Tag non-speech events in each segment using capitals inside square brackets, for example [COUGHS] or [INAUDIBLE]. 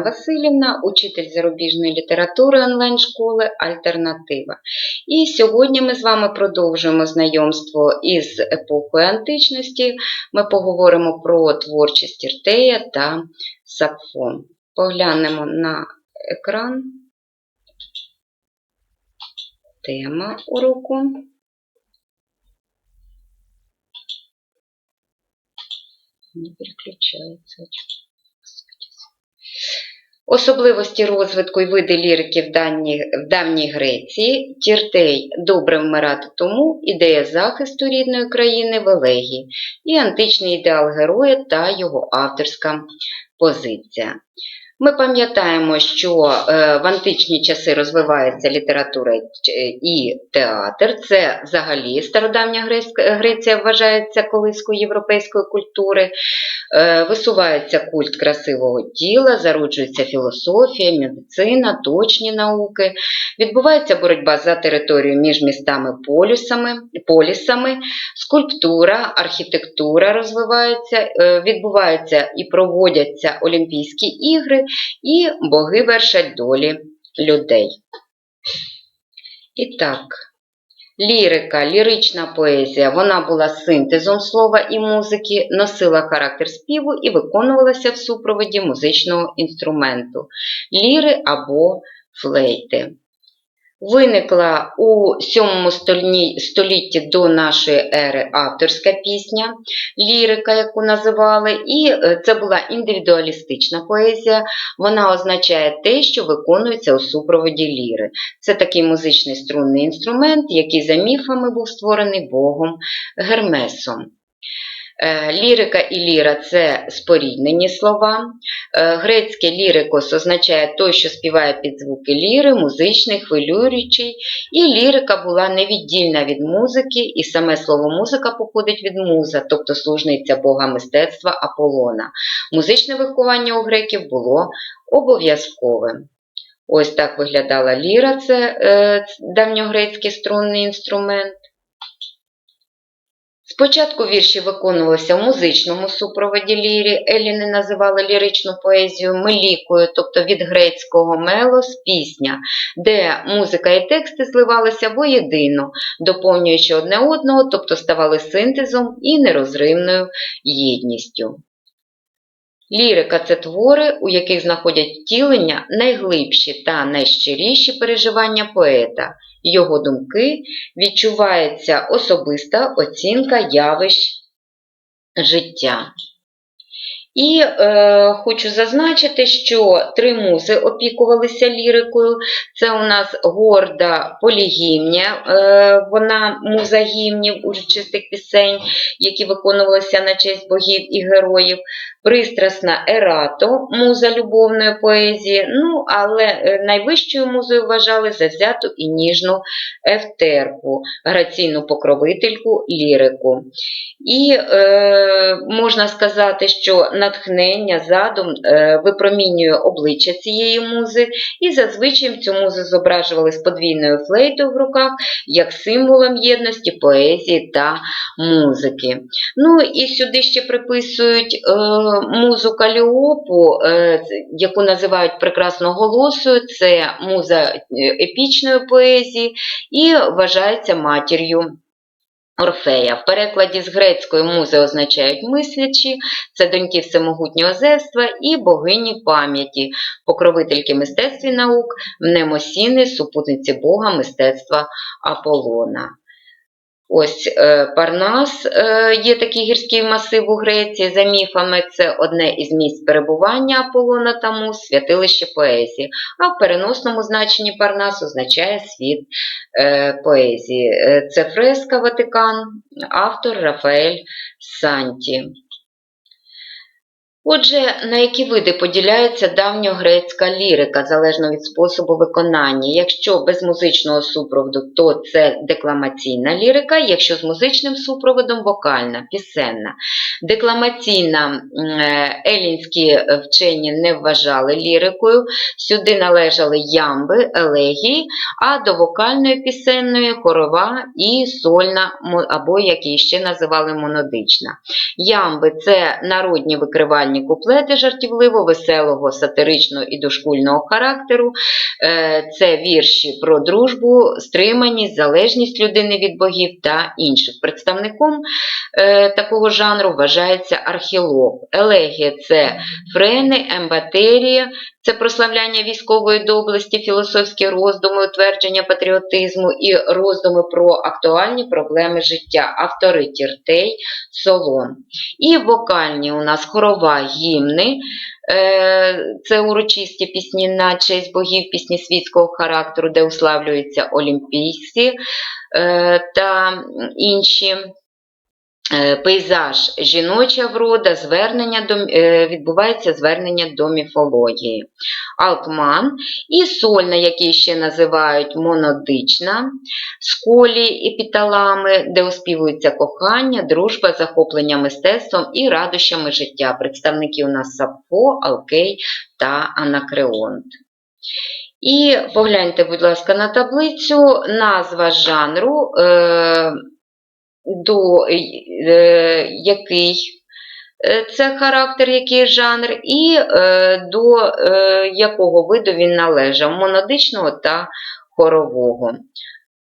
Васильівна, учитель зарубіжної літератури онлайн-школи Альтернатива. І сьогодні ми з вами продовжуємо знайомство із епохою античності. Ми поговоримо про творчість Іртея та Сапфо. Поглянемо на екран. Тема уроку. Не переключається. Особливості розвитку і види лірики в давній, в давній Греції, Тіртей добре вмирати тому, ідея захисту рідної країни в елегії. І античний ідеал героя та його авторська позиція. Ми пам'ятаємо, що е, в античні часи розвивається література і театр. Це взагалі стародавня Греція вважається колискою європейської культури. Е, висувається культ красивого тіла, зароджується філософія, медицина, точні науки. Відбувається боротьба за територію між містами полюсами, полісами, скульптура, архітектура розвивається, е, відбуваються і проводяться Олімпійські ігри і боги вершать долі людей. І так, лірика, лірична поезія, вона була синтезом слова і музики, носила характер співу і виконувалася в супроводі музичного інструменту ліри або флейти. Виникла у 7 столітті до нашої ери авторська пісня, лірика, яку називали, і е, це була індивідуалістична поезія. Вона означає те, що виконується у супроводі ліри. Це такий музичний струнний інструмент, який за міфами був створений Богом Гермесом. Е, лірика і ліра це споріднені слова. Е, грецьке лірикос означає той, що співає під звуки ліри, музичний, хвилюючий. І лірика була невіддільна від музики, і саме слово музика походить від муза, тобто служниця Бога мистецтва Аполлона. Музичне виховання у греків було обов'язковим. Ось так виглядала ліра, це е, давньогрецький струнний інструмент. Спочатку вірші виконувалися в музичному супроводі лірі, еліни називали ліричну поезію мелікою, тобто від грецького мелос пісня, де музика і тексти зливалися воєдино, доповнюючи одне одного, тобто ставали синтезом і нерозривною єдністю. Лірика це твори, у яких знаходять втілення найглибші та найщиріші переживання поета, його думки відчувається особиста оцінка явищ життя. І е, хочу зазначити, що три музи опікувалися лірикою. Це у нас горда полігімня, е, вона муза гімнів урочистих пісень, які виконувалися на честь богів і героїв пристрасна Ерато, муза любовної поезії, ну, але е, найвищою музою вважали завзяту і ніжну Ефтерку, граційну покровительку лірику. І е, можна сказати, що натхнення задум е, випромінює обличчя цієї музи, і зазвичай цю музу зображували з подвійною флейтою в руках як символом єдності поезії та музики. Ну і сюди ще приписують. Е, музу Каліопу, е, яку називають прекрасноголосою, це муза е, епічної поезії і вважається матір'ю. Орфея. В перекладі з грецької музи означають мислячі, це доньки всемогутнього Зевства і богині пам'яті, покровительки мистецтв і наук, мнемосіни, супутниці Бога мистецтва Аполлона. Ось е, Парнас е, є такий гірський масив у Греції. За міфами, це одне із місць перебування Аполлона тому святилище поезії. А в переносному значенні Парнас означає світ е, поезії. Це фреска Ватикан, автор Рафаель Санті. Отже, на які види поділяється давньогрецька лірика, залежно від способу виконання. Якщо без музичного супроводу, то це декламаційна лірика, якщо з музичним супроводом вокальна, пісенна. Декламаційна е, елінські вчені не вважали лірикою, сюди належали ямби, елегії, а до вокальної пісенної хорова і сольна, або, як її ще називали, монодична. Ямби це народні викривальні танцювальні куплети жартівливо, веселого, сатиричного і дошкульного характеру. Е, Це вірші про дружбу, стриманість, залежність людини від богів та інших. Представником е, такого жанру вважається архілоп. Елегія це френи, ембатерія, це прославляння військової доблесті, філософські роздуми, утвердження патріотизму і роздуми про актуальні проблеми життя, автори Тіртей, Солон. І вокальні у нас хорова гімни, е, це урочисті пісні на честь богів, пісні світського характеру, де уславлюються олімпійські е, та інші. Е, Пейзаж жіноча врода, звернення до, е, відбувається звернення до міфології. Алкман і сольна, які ще називають монодична, сколі епіталами, де оспівується кохання, дружба, захоплення мистецтвом і радощами життя. Представники у нас Сапфо, Алкей та Анакреонт. І погляньте, будь ласка, на таблицю назва жанру. Е, до е, який е, це характер, який жанр, і е, до е, якого виду він належав монодичного та хорового.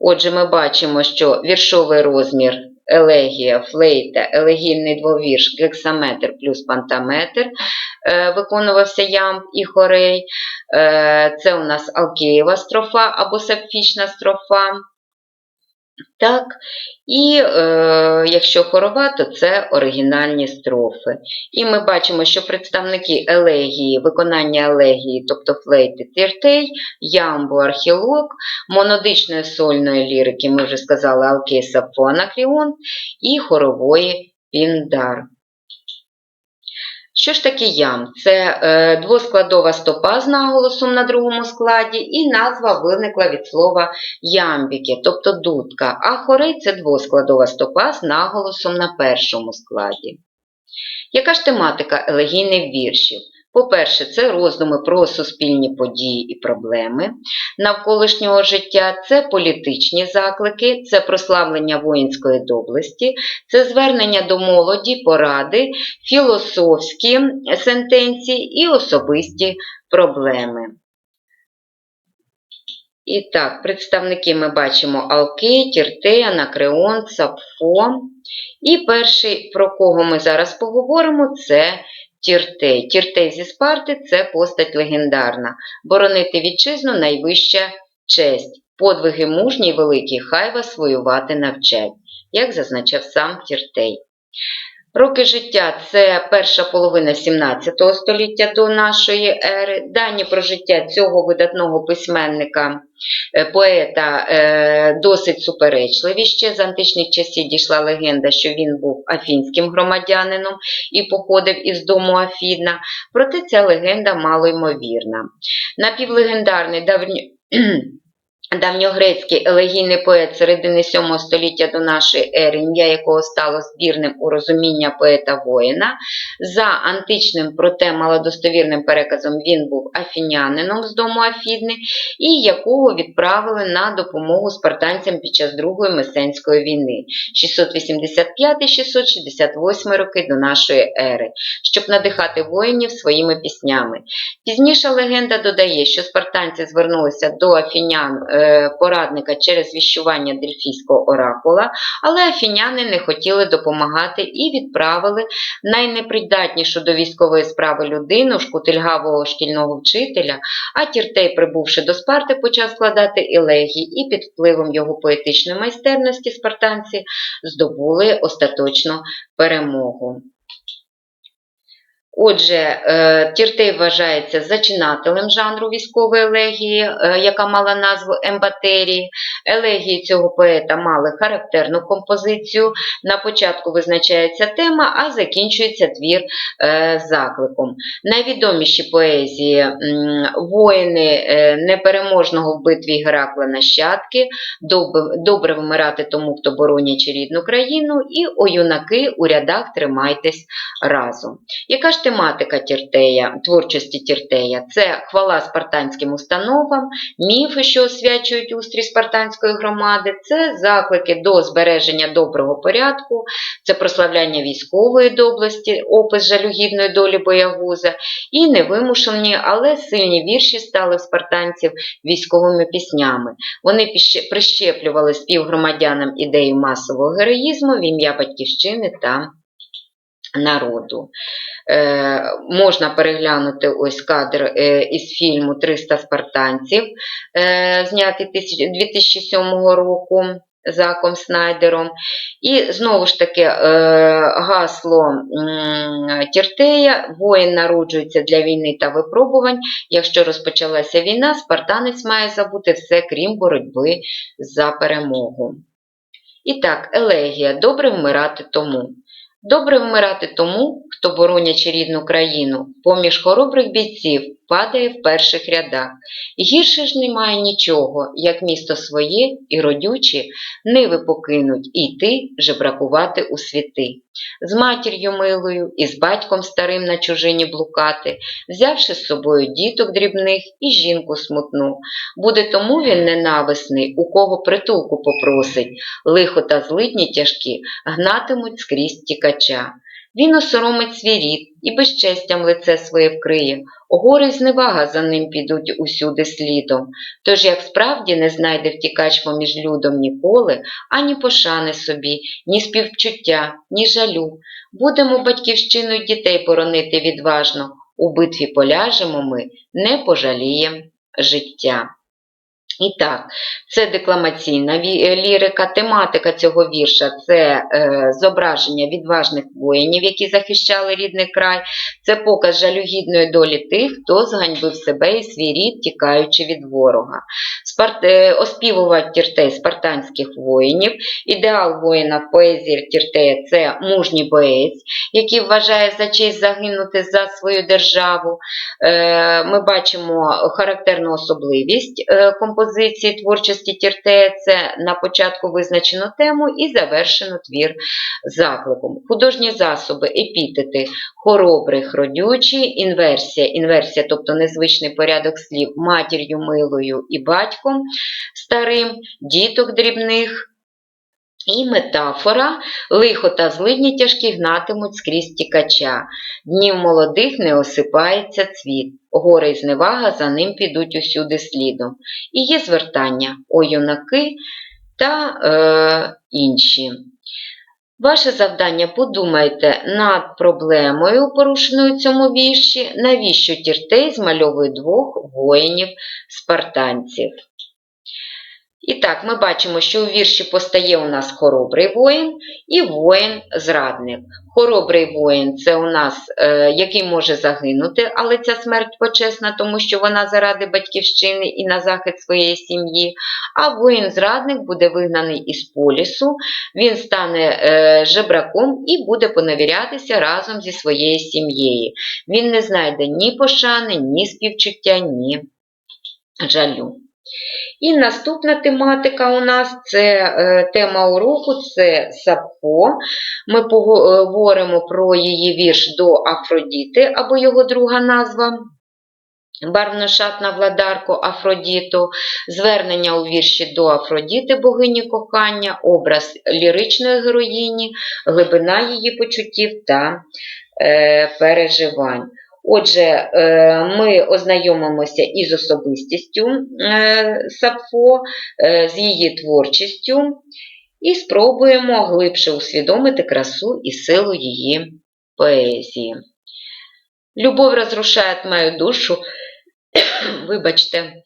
Отже, ми бачимо, що віршовий розмір елегія, флейта, елегійний двовірш, гексаметр плюс пантаметр е, виконувався ямб і хорей. Е, це у нас Алкеєва строфа або сапфічна строфа. Так, і е, якщо хорова, то це оригінальні строфи. І ми бачимо, що представники елегії, виконання елегії, тобто флейти тіртей, ямбу, архілог, монодичної сольної лірики, ми вже сказали, алкеса, сапфо, і хорової піндар. Що ж таке ям? Це е, двоскладова стопа з наголосом на другому складі, і назва виникла від слова ямбіки, тобто дудка, а хорей це двоскладова стопа з наголосом на першому складі. Яка ж тематика елегійних віршів? По-перше, це роздуми про суспільні події і проблеми навколишнього життя, це політичні заклики, це прославлення воїнської доблесті, це звернення до молоді, поради, філософські сентенції і особисті проблеми. І так, представники ми бачимо Алкей, Тіртей, Анакреон, Сапфо. І перший, про кого ми зараз поговоримо, це Тіртей. Тіртей зі Спарти це постать легендарна. Боронити вітчизну найвища честь. Подвиги мужні й великі, хай вас воювати навчать, як зазначав сам Тіртей. Роки життя це перша половина 17 століття до нашої ери. Дані про життя цього видатного письменника, е, поета е, досить суперечливі. Ще з античних часів дійшла легенда, що він був афінським громадянином і походив із дому Афіна. Проте ця легенда малоймовірна. Напівлегендарний давньо. [CLEARS THROAT] Давньогрецький елегійний поет середини VII століття до нашої ери, ім'я якого стало збірним у розуміння поета-воїна. За античним, проте малодостовірним переказом він був афінянином з дому Афідни, і якого відправили на допомогу спартанцям під час Другої Месенської війни 685-668 роки до нашої ери, щоб надихати воїнів своїми піснями. Пізніша легенда додає, що спартанці звернулися до афінян порадника через віщування дельфійського оракула, але афіняни не хотіли допомагати і відправили найнепридатнішу до військової справи людину, шкутильгавого шкільного вчителя, а Тіртей, прибувши до Спарти, почав складати елегії, і під впливом його поетичної майстерності спартанці здобули остаточну перемогу. Отже, е, Тіртей вважається зачинателем жанру військової елегії, е, яка мала назву ембатерії. Елегії цього поета мали характерну композицію. На початку визначається тема, а закінчується твір е, закликом. Найвідоміші поезії воїни непереможного в битві Геракла нащадки, добре вимирати тому, хто боронячи рідну країну, і о юнаки у рядах тримайтесь разом. Яка ж тематика Тіртея, творчості Тіртея це хвала спартанським установам, міфи, що освячують устрій спартанської громади, це заклики до збереження доброго порядку, це прославляння військової доблесті, опис жалюгідної долі боягуза і невимушені, але сильні вірші стали в спартанців військовими піснями. Вони прищеплювали співгромадянам ідею масового героїзму в ім'я батьківщини та народу. Е, можна переглянути ось кадр е, із фільму «300 спартанців, е, знятий тисяч- 2007 року Заком Снайдером. І знову ж таки е, гасло Тіртея «Воїн народжується для війни та випробувань. Якщо розпочалася війна, спартанець має забути все, крім боротьби за перемогу». І так, елегія «Добре вмирати тому». Добре вмирати тому, хто, боронячи рідну країну, поміж хоробрих бійців падає в перших рядах. Гірше ж немає нічого, як місто своє і родючі ниви покинуть і йти жебракувати у світи. З матір'ю милою і з батьком старим на чужині блукати, взявши з собою діток дрібних і жінку смутну. Буде тому він ненависний, у кого притулку попросить, лихо та злидні тяжкі гнатимуть скрізь тікача. Він осоромить свій рід і безчестям лице своє вкриє, гори й зневага за ним підуть усюди слідом. Тож, як справді не знайде втікач поміж людом ніколи, ані пошани собі, ні співчуття, ні жалю, будемо батьківщиною дітей боронити відважно, у битві поляжемо ми, не пожалієм життя. І так, це декламаційна е, лірика, тематика цього вірша це е, зображення відважних воїнів, які захищали рідний край, це показ жалюгідної долі тих, хто зганьбив себе і свій рід, тікаючи від ворога. Спарт... е, оспівував Тіртей спартанських воїнів. Ідеал воїна в поезії Тіртея – це мужній боєць, який вважає за честь загинути за свою державу. Е, Ми бачимо характерну особливість е, композиції творчості Тіртея – це на початку визначено тему і завершено твір закликом. Художні засоби, епітети, хоробрих, родючі, інверсія, інверсія, тобто незвичний порядок слів матір'ю милою і батьком старим, діток дрібних. І метафора лихо та злидні тяжкі гнатимуть скрізь тікача. Днів молодих не осипається цвіт, горе й зневага за ним підуть усюди слідом. І є звертання о юнаки та е, інші. Ваше завдання подумайте над проблемою, порушеною в цьому вірші, навіщо Тіртей змальовує двох воїнів-спартанців. І так, ми бачимо, що у вірші постає у нас хоробрий воїн і воїн-зрадник. Хоробрий воїн це у нас, е, який може загинути, але ця смерть почесна, тому що вона заради батьківщини і на захист своєї сім'ї. А воїн-зрадник буде вигнаний із полісу, він стане е, жебраком і буде поневірятися разом зі своєю сім'єю. Він не знайде ні пошани, ні співчуття, ні жалю. І наступна тематика у нас це е, тема уроку, це Сапфо. Ми поговоримо про її вірш до Афродіти або його друга назва. Барвношатна владарку Афродіту, звернення у вірші до Афродіти, богині кохання, образ ліричної героїні, глибина її почуттів та е, переживань. Отже, е, ми ознайомимося із особистістю е, Сапфо, е, з її творчістю і спробуємо глибше усвідомити красу і силу її поезії. Любов разрушает мою душу, [COUGHS] выбачьте,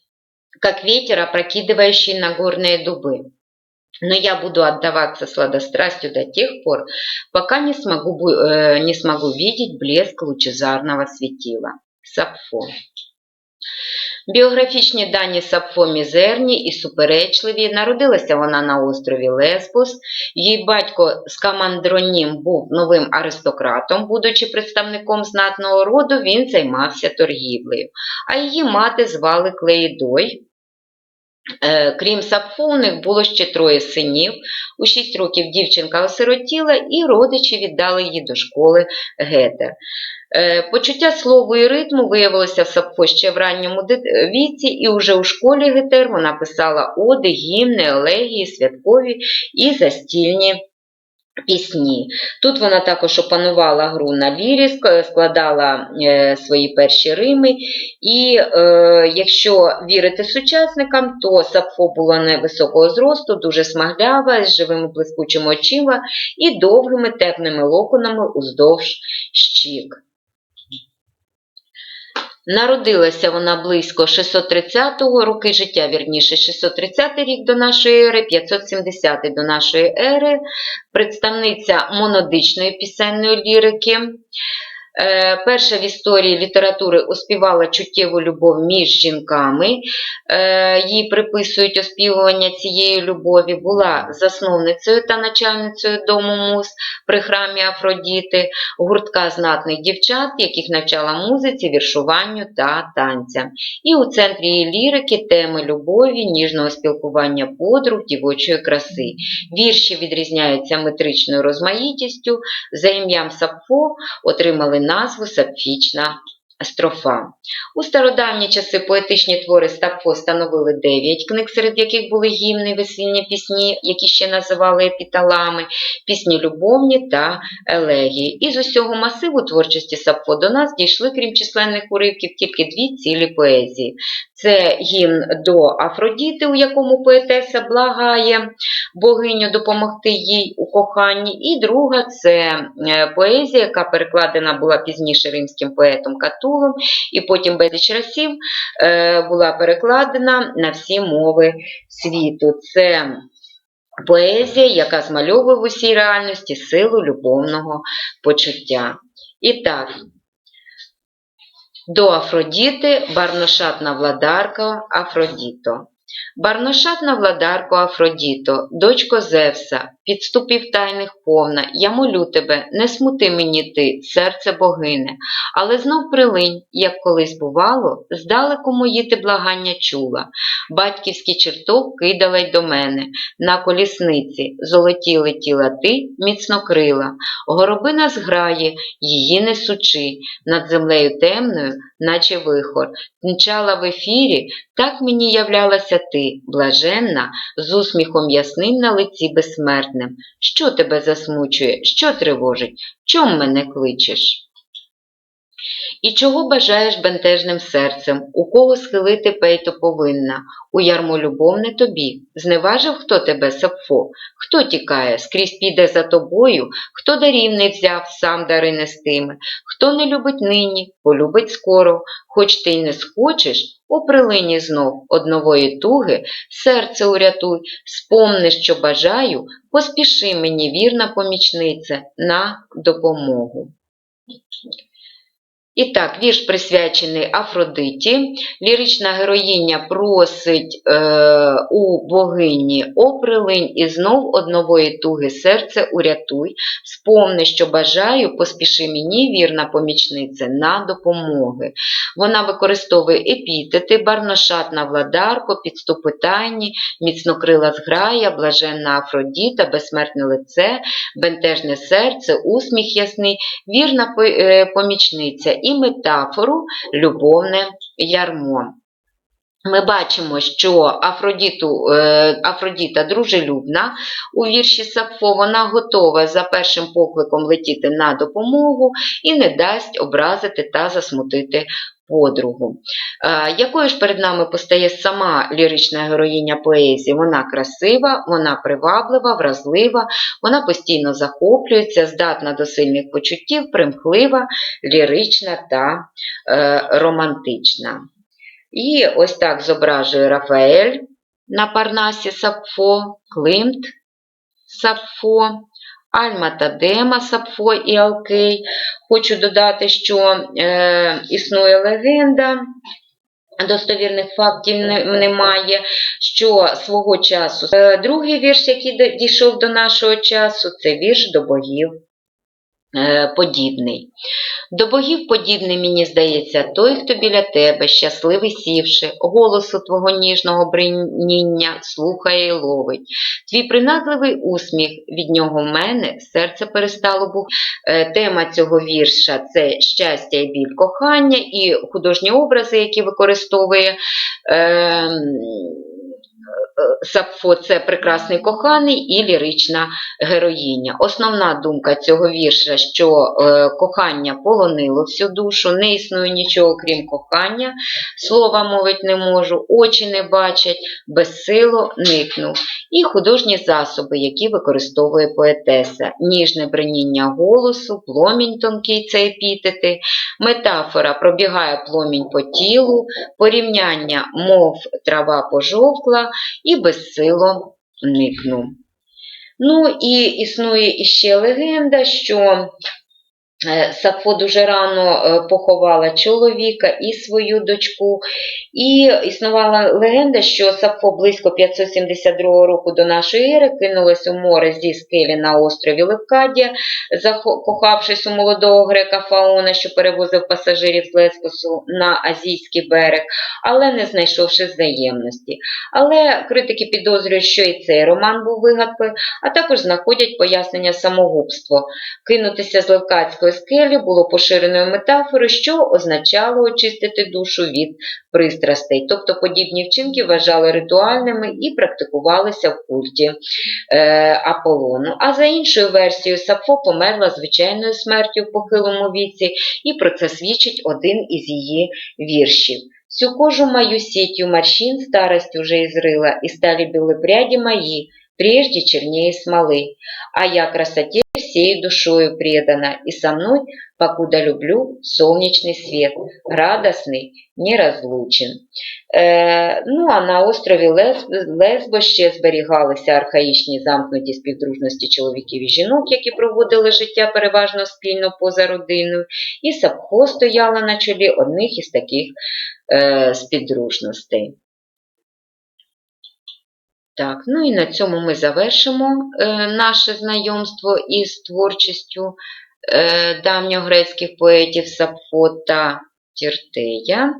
как ветер, опрокидывающий на горные дубы. Но я буду отдаваться сладострастью до тех пор, пока не смогу, э, не смогу видеть блеск лучезарного светила. Сапфо. Біографічні дані Сапфо мізерні і суперечливі. Народилася вона на острові Леспос. Її батько Скамандронім був новим аристократом, будучи представником знатного роду, він займався торгівлею. А її мати звали Клеїдой. Е, Крім Сапфо, у них було ще троє синів. У 6 років дівчинка осиротіла, і родичі віддали її до школи Гетер. Е, Почуття слову і ритму виявилося в Сапфо ще в ранньому віці, і уже у школі Гетер вона писала оди, гімни, елегії, святкові і застільні пісні. Тут вона також опанувала гру на лірі, ск- складала е, свої перші рими. І е, якщо вірити сучасникам, то Сапфо була невисокого зросту, дуже смаглява, з живими блискучими очима і довгими темними локонами уздовж щік. Народилася вона близько 630-го, роки життя, вірніше, 630 рік до нашої ери, 570 до нашої ери, представниця монодичної пісенної лірики. Е, Перша в історії літератури оспівала чуттєву любов між жінками. Е, Їй приписують оспівування цієї любові, була засновницею та начальницею дому муз при храмі Афродіти, гуртка знатних дівчат, яких навчала музиці, віршуванню та танцям. І у центрі її лірики теми любові, ніжного спілкування подруг, дівочої краси. Вірші відрізняються метричною розмаїтістю. За ім'ям Сапфо отримали назву Сапфічна строфа. У стародавні часи поетичні твори Сапфо становили 9 книг, серед яких були гімни, весільні пісні, які ще називали епіталами, пісні любовні та елегії. Із усього масиву творчості Сапфо до нас дійшли, крім численних уривків, тільки дві цілі поезії. Це гімн до Афродіти, у якому поетеса благає богиню допомогти їй у коханні. І друга це е, поезія, яка перекладена була пізніше римським поетом Катулом, і потім безліч разів е, була перекладена на всі мови світу. Це поезія, яка змальовує в усій реальності силу любовного почуття. І так, до Афродіти, барношатна владарка Афродіто. Барношатна владарко Афродіто, дочко Зевса, підступів тайних повна, я молю тебе, не смути мені ти, серце богине, але знов прилинь, як колись бувало, здалеку мої ти благання чула. Батьківський чертог кидала й до мене, на колісниці, золоті летіла ти, міцно крила, горобина зграє, її несучи, над землею темною, наче вихор, мчала в ефірі, так мені являлася ти, блаженна, з усміхом ясним на лиці безсмертним. Що тебе засмучує, що тривожить, чом мене кличеш? І чого бажаєш бентежним серцем, у кого схилити пейто повинна, у ярмо любов тобі, зневажив хто тебе, Сапфо, хто тікає, скрізь піде за тобою, хто дарів не взяв, сам дари нестиме, хто не любить нині, полюбить скоро, хоч ти й не схочеш, о прилині знов однової туги, серце урятуй, спомни, що бажаю, поспіши мені, вірна помічнице, на допомогу. І так, вірш присвячений Афродиті. Лірична героїня просить е, у богині «О, прилинь і знов однової туги серце урятуй, спомни, що бажаю, поспіши мені, вірна помічнице, на допомоги. Вона використовує епітети, барношатна владарко, підступи тайні, міцнокрила зграя, блаженна Афродіта, безсмертне лице, бентежне серце, усміх ясний, вірна е, помічниця і метафору любовне ярмо. Ми бачимо, що Афродіту, е, Афродіта дружелюбна у вірші Сапфо, вона готова за першим покликом летіти на допомогу і не дасть образити та засмутити подругу. Е, Якою ж перед нами постає сама лірична героїня поезії? Вона красива, вона приваблива, вразлива, вона постійно захоплюється, здатна до сильних почуттів, примхлива, лірична та е, романтична. І ось так зображує Рафаель на Парнасі Сапфо, Климт Сапфо, Альма Тадема Сапфо і Алкей. Хочу додати, що е, існує легенда. Достовірних фактів немає, що свого часу е, другий вірш, який дійшов до нашого часу, це вірш до богів подібний. До богів подібний, мені здається, той, хто біля тебе, щасливий сівши, голосу твого ніжного бриніння слухає і ловить. Твій принадливий усміх від нього в мене, серце перестало бух. Е, Тема цього вірша це щастя і біль кохання, і художні образи, які використовує. Е, Сапфо це прекрасний коханий і лірична героїня. Основна думка цього вірша, що е, кохання полонило всю душу, не існує нічого крім кохання, слова мовить не можу, очі не бачать, безсило никнув. І художні засоби, які використовує поетеса, ніжне бриніння голосу, пломінь тонкий це епітети, метафора пробігає пломінь по тілу, порівняння, мов трава пожовкла і безсило никнув. Ну і існує іще легенда, що Сафо дуже рано е, поховала чоловіка і свою дочку. І існувала легенда, що Сафо близько 572 року до нашої ери кинулась у море зі скелі на острові Левкадія, закохавшись у молодого грека Фаона, що перевозив пасажирів з Лескосу на азійський берег, але не знайшовши взаємності. Але критики підозрюють, що і цей роман був вигадкою, а також знаходять пояснення самогубство. Кинутися з Левкадської скелі було поширеною метафорою, що означало очистити душу від пристрастей. Тобто подібні вчинки вважали ритуальними і практикувалися в культі е, Аполлону. А за іншою версією, Сапфо померла звичайною смертю в похилому віці, і про це свідчить один із її віршів. Всю кожу мою сетью морщин старость уже изрыла, и стали белы пряди мои, прежде чернее смолы. А я красоте всей душою предана, и со мной, покуда люблю, солнечный свет, радостный, неразлучен. Е, ну, а на острові Лес, Лесбо ще зберігалися архаїчні замкнуті співдружності чоловіків і жінок, які проводили життя переважно спільно поза родиною, і Сапхо стояла на чолі одних із таких е, співдружностей. Так, ну і на цьому ми завершимо е, наше знайомство із творчістю е, давньогрецьких поетів Сапфо та Тіртея.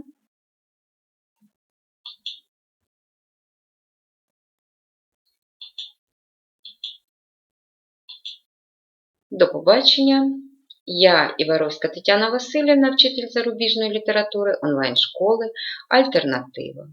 До побачення. Я Іваровська Тетяна Васильівна, вчитель зарубіжної літератури онлайн-школи Альтернатива.